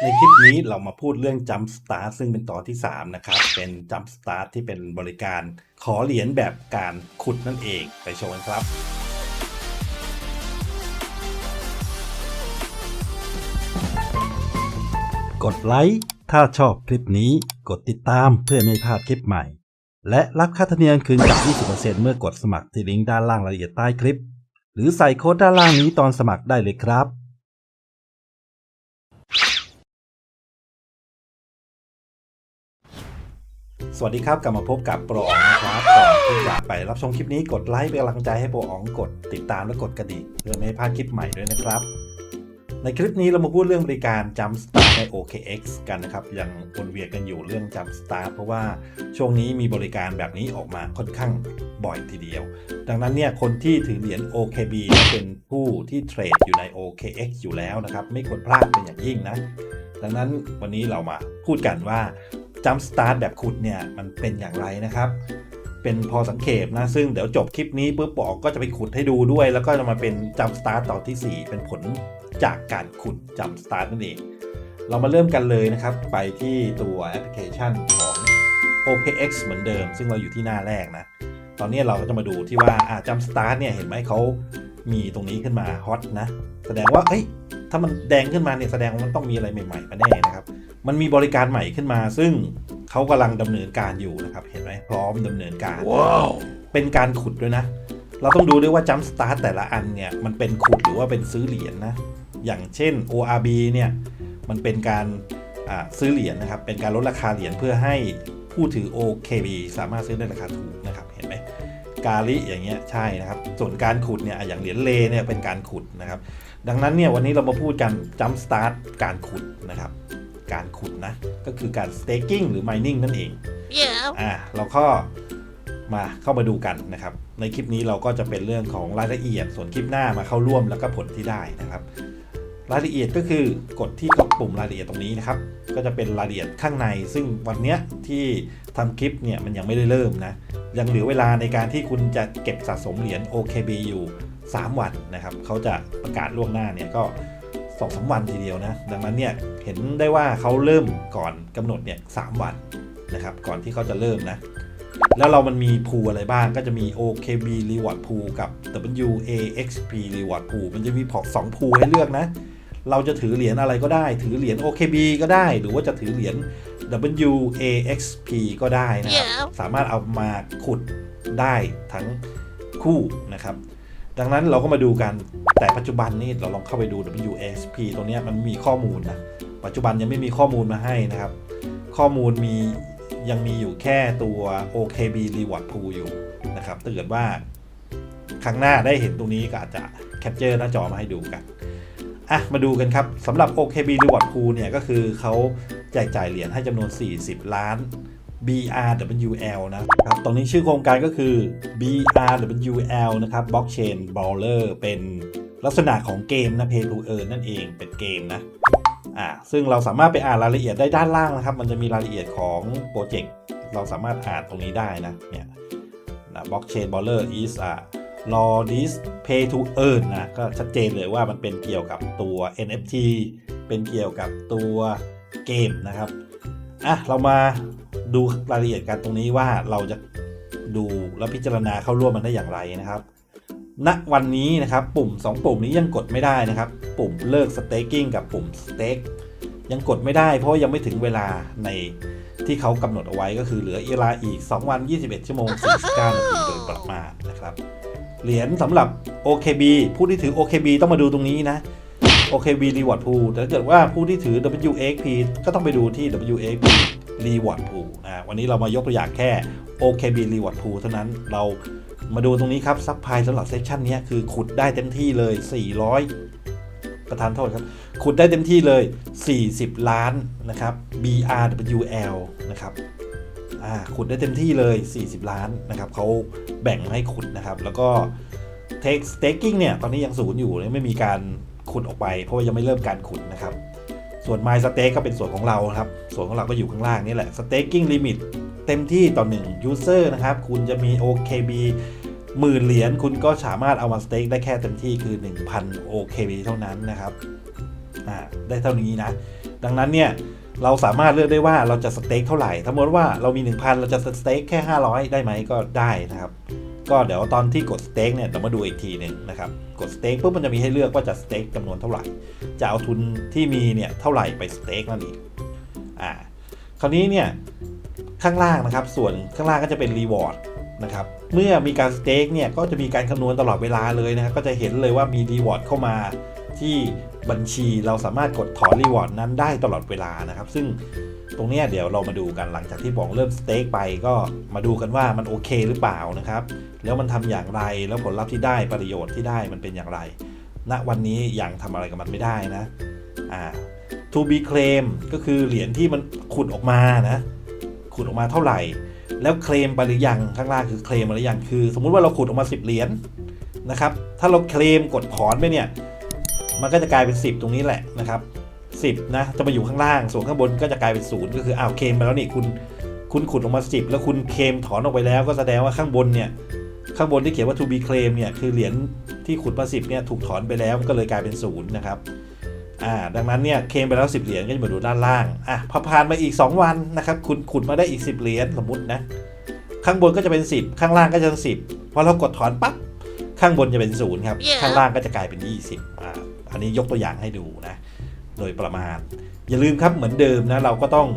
ในคลิปนี้เรามาพูดเรื่อง Jump Start ซึ่งเป็นตอนที่ 3 นะครับ เป็น Jump Start ที่เป็นบริการขอเหรียญแบบการขุดนั่นเองไปชมกันครับ กดไลค์ถ้าชอบคลิปนี้กดติดตามเพื่อไม่พลาดคลิปใหม่ และรับค่าธรรมเนียมคืนจาก 20%เมื่อกดสมัครที่ลิงก์ด้านล่างรายละเอียดใต้คลิป หรือใส่โค้ดด้านล่างนี้ตอนสมัครได้เลยครับ สวัสดีครับกลับมาพบกับโปรอ๋องนะครับก่อนที่จะไปรับชมคลิปนี้กดไลค์เป็นกำลังใจให้โปรอ๋องกดติดตามและกดกระดิ่งเพื่อไม่ให้พลาดคลิปใหม่ด้วยนะครับ ในคลิปนี้เรามาพูดเรื่องบริการ Jump Start ใน OKX กันนะครับยังวนเวียนกันอยู่เรื่อง Jump Start เพราะว่าช่วงนี้มีบริการแบบนี้ออกมาค่อนข้างบ่อยทีเดียว ดังนั้นเนี่ยคนที่ถือเหรียญ OKB เป็นผู้ที่เทรดอยู่ใน OKX อยู่แล้วนะครับไม่ควรพลาดเป็นอย่างยิ่งนะดังนั้นวันนี้เรามาพูดกันว่า Jump Start แบบขุดเนี่ยมันเป็นอย่างไรนะครับ เป็นพอสังเขปนะซึ่งเดี๋ยวจบคลิปนี้ปุ๊บบอกก็จะไปขุดให้ดูด้วย แล้วก็จะมาเป็น Jump Start ตอนทีสี่ 4 เป็นผลจากการขุด Jump Start นั่นเอง เรามาเริ่มกันเลยนะครับ ไปที่ตัวแอปพลิเคชันของ OKX เหมือนเดิม ซึ่งเราอยู่ที่หน้าแรกนะ ตอนนี้เราก็จะมาดูที่ว่าอ่า Jump Start เนี่ยเห็นไหมเขามีตรงนี้ขึ้นมาฮอตนะ แสดงว่าเอ้ย ถ้ามันแดงขึ้นมาเนี่ยแสดงว่ามันต้องมีอะไรใหม่ๆมาแน่นะครับ มันมีบริการใหม่ขึ้นมา ซึ่งเขากำลังดำเนินการอยู่นะครับ เห็นไหมพร้อมดำเนินการเป็นการขุดด้วยนะ เราต้องดูด้วยว่า Jump Start แต่ละอันเนี่ยมันเป็นขุดหรือว่าเป็นซื้อเหรียญนะอย่างเช่น ORB เนี่ยมันเป็นการอ่าซื้อเหรียญนะครับ เป็นการลดราคาเหรียญเพื่อให้ผู้ถือ OKB สามารถซื้อได้ราคาถูกนะครับ เห็นไหมกาลิอย่างเงี้ยใช่นะครับ ส่วนการขุดเนี่ยอะอย่างเหรียญเลเนี่ยเป็นการขุดนะครับ ดังนั้นเนี่ยวันนี้เรามาพูดกัน Jump Start การขุดนะครับ การขุดนะ ก็คือการ staking หรือ mining นั่นเอง Yeah. อ่าเราก็มาเข้ามาดูกันนะครับ ในคลิปนี้เราก็จะเป็นเรื่องของรายละเอียด ส่วนคลิปหน้ามาเข้าร่วมแล้วก็ผลที่ได้นะครับ รายละเอียดก็คือกดที่ปุ่มรายละเอียดตรงนี้นะครับ ก็จะเป็นรายละเอียดข้างใน ซึ่งวันเนี้ยที่ทำคลิปเนี่ยมันยังไม่ได้เริ่มนะ ยังเหลือเวลาในการที่คุณจะเก็บสะสมเหรียญ OKB อยู่ 3 วันนะครับเขาจะประกาศล่วงหน้าเนี่ยก็สองสามวันทีเดียวนะ ดังนั้นเนี่ยเห็นได้ว่าเขาเริ่มก่อนกำหนดเนี่ยสามวันนะครับ ก่อนที่เขาจะเริ่มนะ แล้วเรามันมีพูอะไรบ้างก็จะมี OKB Reward Pool กับ WAXP Reward Pool มันจะมีพอสองพูให้เลือกนะ เราจะถือเหรียญอะไรก็ได้ ถือเหรียญ OKB ก็ได้ หรือว่าจะถือเหรียญ WAXP ก็ได้นะครับ Yeah. สามารถเอามาขุดได้ทั้งคู่นะครับ ดังนั้นเราก็มาดูกัน แต่ปัจจุบันนี่เราลองเข้าไปดู WAXP ตรงนี้มันมีข้อมูลนะ ปัจจุบันยังไม่มีข้อมูลมาให้นะครับ ข้อมูลมียังมีอยู่แค่ตัว OKB Reward Pool อยู่นะครับถ้าเกิดว่าครั้งหน้าได้เห็นตรงนี้ก็อาจจะแคปเจอร์หน้าจอมาให้ดูกัน อะ มาดูกันครับสำหรับ OKB Reward Pool เนี่ยก็คือเขาแจกจ่ายเหรียญให้จำนวน 40 ล้าน BRWL นะครับ ตรงนี้ชื่อโครงการก็คือ BRWL นะครับ Blockchain Brawler เป็นลักษณะของเกมนะ Pay to Earn นั่นเองเป็นเกมนะอ่าซึ่งเราสามารถไปอ่านรายละเอียดได้ด้านล่างนะครับ มันจะมีรายละเอียดของโปรเจกต์ เราสามารถอ่านตรงนี้ได้นะ เนี่ยนะ blockchain baller is a law this pay to earn นะ ก็ชัดเจนเลยว่ามันเป็นเกี่ยวกับตัว NFT เป็นเกี่ยวกับตัวเกมนะครับ อะ เรามา ดูรายละเอียดกันตรงนี้ว่าเราจะดูและพิจารณาเข้าร่วมมันได้อย่างไรนะครับณวันนี้นะครับปุ่ม 2 ปุ่มนี้ยังกดไม่ได้นะครับ ปุ่มเลิก staking กับปุ่ม stake ยังกดไม่ได้เพราะยังไม่ถึงเวลาในที่เขากำหนดเอาไว้ก็คือเหลือเวลาอีก 2 วัน 21 ชั่วโมง 49 นาทีโดยประมาณนะครับ เหรียญสำหรับ OKB ผู้ที่ถือ OKB ต้องมาดูตรงนี้นะ OKB Reward Pool แต่ถ้าเกิดว่าผู้ที่ถือ WXP ก็ต้องไปดูที่ WXP WXP Reward Pool นะวันนี้เรามายกตัวอย่างแค่ OKB Reward Pool เท่านั้นเรามาดูตรงนี้ครับซับไพสำหรับเซสชันนี้คือขุดได้เต็มที่เลย 400 ประธานโทษครับ ขุดได้เต็มที่เลย 40 ล้านนะครับ BRWL นะครับอ่าขุดได้เต็มที่เลย 40 ล้านนะครับเขาแบ่งให้ขุดนะครับ แล้วก็ take staking เนี่ย ตอนนี้ยังศูนย์อยู่ ไม่มีการขุดออกไป เพราะว่ายังไม่เริ่มการขุดนะครับ ส่วน My Stake ก็เป็นส่วนของเราครับ ส่วนของเราก็อยู่ข้างล่างนี่แหละ Staking Limit เต็มที่ต่อ1 User นะครับ คุณจะมี OKB หมื่นเหรียญคุณก็สามารถเอามา stake ได้แค่เต็มที่คือ 1,000 OKB เท่านั้นนะครับอ่าได้เท่านี้นะ ดังนั้นเนี่ยเราสามารถเลือกได้ว่าเราจะสเต็กเท่าไหร่สมมติว่าเรามี 1,000 เราจะสเต็กแค่ 500 ได้ไหมก็ได้นะครับ ก็เดี๋ยวตอนที่กดสเต็กเนี่ยเรามาดูอีกทีหนึ่งนะครับ กดสเต็กปุ๊บมันจะมีให้เลือกว่าจะสเต็กจำนวนเท่าไหร่ จะเอาทุนที่มีเนี่ยเท่าไหร่ไปสเต็กนั่นเองอ่าคราวนี้เนี่ยข้างล่างนะครับ ส่วนข้างล่างก็จะเป็นรีวอร์ดนะครับเมื่อมีการสเต็กเนี่ยก็จะมีการคำนวณตลอดเวลาเลยนะครับก็จะเห็นเลยว่ามีรีวอร์ดเข้ามาที่บัญชีเราสามารถกดถอนรีวอร์ดนั้นได้ตลอดเวลานะครับ ซึ่ง ตรงนี้เดี๋ยวเรามาดูกันหลังจากที่บอกเริ่มสเต็กไปก็มาดูกันว่ามันโอเคหรือเปล่านะครับ แล้วมันทำอย่างไรแล้วผลลัพธ์ที่ได้ประโยชน์ที่ได้มันเป็นอย่างไรณวันนี้ยังทำอะไรกับมันไม่ได้นะอ่า to be claim ก็คือเหรียญที่มันขุดออกมานะขุดออกมาเท่าไหร่ แล้วเคลมไปหรือยังข้างล่างคือเคลมมาหรือยังคือ สมมุติว่าเราขุดออกมา10เหรียญนะครับถ้าเราเคลมกดถอนไปเนี่ยมันก็จะกลายเป็น 10 ตรงนี้แหละนะครับ 10 นะ จะมาอยู่ข้างล่าง ส่วนข้างบนก็จะกลายเป็นศูนย์ก็คืออ้าวเคลมไปแล้วนี่คุณคุณขุดออกมา 10 แล้วคุณเคลมถอนออกไปแล้วก็แสดงว่าข้างบนเนี่ยข้างบนที่เขียนว่า to be claim เนี่ยคือเหรียญที่ขุดมา 10เนี่ยถูกถอนไปแล้วมันก็เลยกลายเป็นศูนย์นะครับอ่าดังนั้นเนี่ยเคลมไปแล้ว 10 เหรียญก็จะมาดูด้านล่างอะพอผ่านมาอีก 2 วันนะครับคุณขุดมาได้อีก 10 เหรียญสมมตินะข้างบนก็จะเป็น 10 ข้างล่างก็จะเป็น10พอเรากดถอนปั๊บข้างบนจะเป็นศูนย์ครับ Yeah. ข้างล่างก็จะกลายเป็น 20อ่าอันนี้ยกตัวอย่างให้ดูนะ โดยประมาณ อย่าลืมครับเหมือนเดิมนะเราก็ต้อง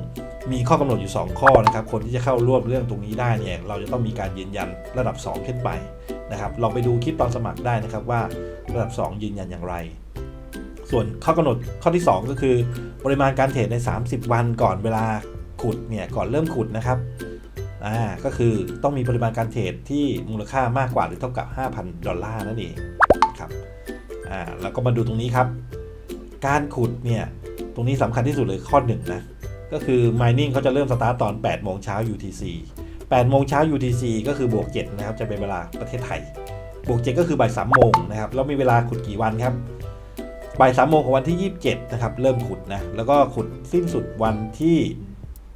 มีข้อกำหนดอยู่ 2 ข้อนะครับ คนที่จะเข้าร่วมเรื่องตรงนี้ได้เนี่ยเราจะต้องมีการยืนยันระดับ 2 ขึ้นไปนะครับลองไปดูคลิปตอนสมัครได้นะครับว่าระดับ 2 ยืนยันอย่างไร ส่วนข้อกำหนดข้อที่ 2 ก็คือ ปริมาณการเทรดใน 30 วันก่อนเวลาขุดเนี่ยก่อนเริ่มขุดนะครับอ่าก็คือต้องมีปริมาณการเทรดที่มูลค่ามากกว่าหรือเท่ากับ 5,000 ดอลลาร์นั่นเองครับอ่าแล้วก็มาดูตรงนี้ครับ การขุดเนี่ย ตรงนี้สำคัญที่สุดเลยข้อหนึ่งนะ ก็คือ mining เขาจะเริ่มสตาร์ตตอน 8 โมงเช้า UTC 8 โมงเช้า UTC ก็คือบวก 7 นะครับ จะเป็นเวลาประเทศไทย บวก 7 ก็คือบ่าย3โมงนะครับ แล้วมีเวลาขุดกี่วันครับ บ่าย3โมงของวันที่ 27 นะครับ เริ่มขุดนะ แล้วก็ขุดสิ้นสุดวันที่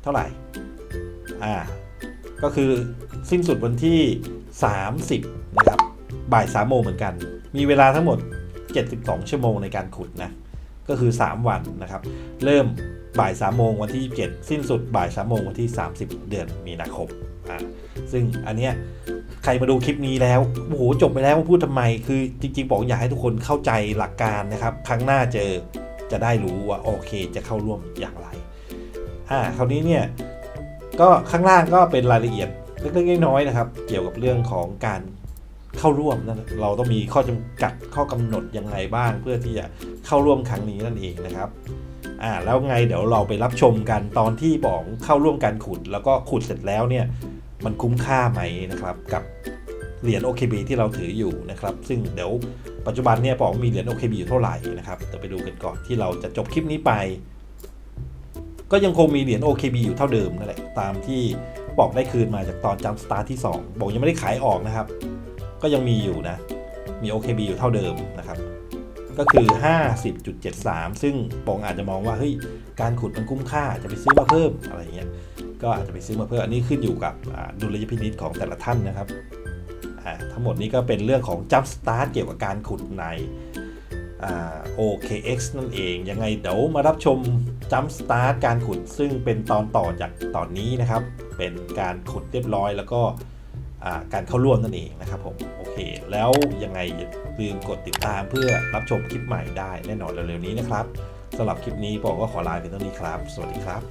เท่าไหร่ อ่า ก็คือสิ้นสุดวันที่ 30 นะครับ บ่าย3โมงเหมือนกัน มีเวลาทั้งหมด 72 ชั่วโมงในการขุดนะ ก็คือ 3 วันนะครับ เริ่มบ่าย3โมงวันที่ 27 สิ้นสุดบ่าย3โมงวันที่ 30 เดือนมีนาคมอ่าซึ่งอันเนี้ยใครมาดูคลิปนี้แล้วโอ้โหจบไปแล้วพูดทำไม คือจริง ๆ บอกอยากให้ทุกคนเข้าใจหลักการนะครับ ครั้งหน้าเจอจะได้รู้ว่าโอเคจะเข้าร่วมอย่างไรอ่าคราวนี้เนี่ยก็ข้างล่างก็เป็นรายละเอียดเล็กๆน้อยๆนะครับ เกี่ยวกับเรื่องของการ เข้าร่วมนั่นเราต้องมีข้อจำกัดข้อกำหนดยังไงบ้าง เพื่อที่จะเข้าร่วมครั้งนี้นั่นเองนะครับอ่าแล้วไงเดี๋ยวเราไปรับชมกันตอนที่บอกเข้าร่วมการขุด แล้วก็ขุดเสร็จแล้วเนี่ยมันคุ้มค่าไหมนะครับกับเหรียญ OKB ที่เราถืออยู่นะครับ ซึ่งเดี๋ยวปัจจุบันเนี่ยบอกมีเหรียญ OKB อยู่เท่าไหร่นะครับเดี๋ยวไปดูกันก่อนที่เราจะจบคลิปนี้ไป ก็ยังคงมีเหรียญ OKB อยู่เท่าเดิมนั่นแหละตามที่บอกได้คืนมาจากตอนจำสตาร์ทที่2บอกยังไม่ได้ขายออกนะครับ ก็ยังมีอยู่นะ มี OKB อยู่เท่าเดิมนะครับ ก็คือ 50.73 ซึ่งปองอาจจะมองว่าเฮ้ยการขุดมันคุ้มค่าจะไปซื้อมาเพิ่มอะไรเงี้ยก็อาจจะไปซื้อมาเพิ่มอันนี้ขึ้นอยู่กับดุลยพินิจของแต่ละท่านนะครับอ่าทั้งหมดนี้ก็เป็นเรื่องของ Jump Start เกี่ยวกับการขุดในอ่า OKX นั่นเอง ยังไงเดี๋ยวมารับชม Jump Start การขุดซึ่งเป็นตอนต่อจากตอนนี้นะครับ เป็นการขุดเรียบร้อยแล้วก็ การเข้าร่วมนั่นเองนะครับผมโอเค แล้วยังไงอย่าลืมกดติดตามเพื่อรับชมคลิปใหม่ได้แน่นอนเร็วๆนี้นะครับสำหรับคลิปนี้บอกว่าขอลาไปเท่านี้ครับ สวัสดีครับ